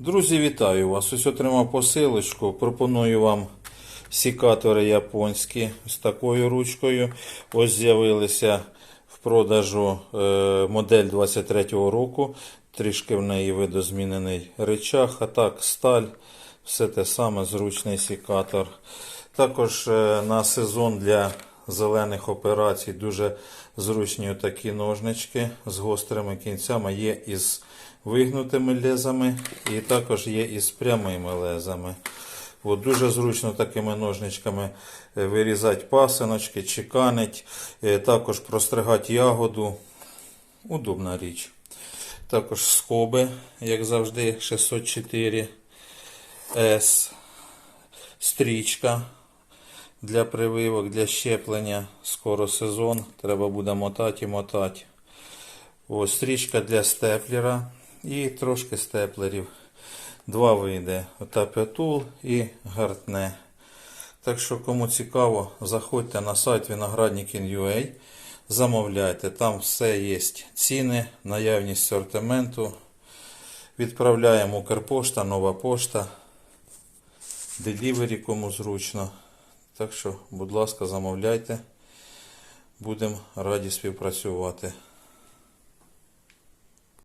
Друзі, вітаю вас! Ось отримав посилочку. Пропоную вам сікатори японські з такою ручкою. Ось з'явилися в продажу е, модель 23-го року. Трішки в неї видозмінений речах, а так сталь, все те саме, зручний сікатор. Також е, на сезон для зелених операцій дуже зручні такі ножнички з гострими кінцями. Є із вигнутими лезами і також є із прямими лезами. От дуже зручно такими ножничками е, вирізати пасиночки, чеканить, е, також простригати ягоду. Удобна річ. Також скоби, як завжди, 604 С. Стрічка для прививок, для щеплення. Скоро сезон. Треба буде мотати і мотати. Ось стрічка для степлера і трошки степлерів. Два види. Тапетул і гартне. Так що, кому цікаво, заходьте на сайт виноградникін.ua, замовляйте. Там все є ціни, наявність сортименту. Відправляємо Укрпошта, нова пошта. Делівері кому зручно. Так що, будь ласка, замовляйте. Будемо раді співпрацювати.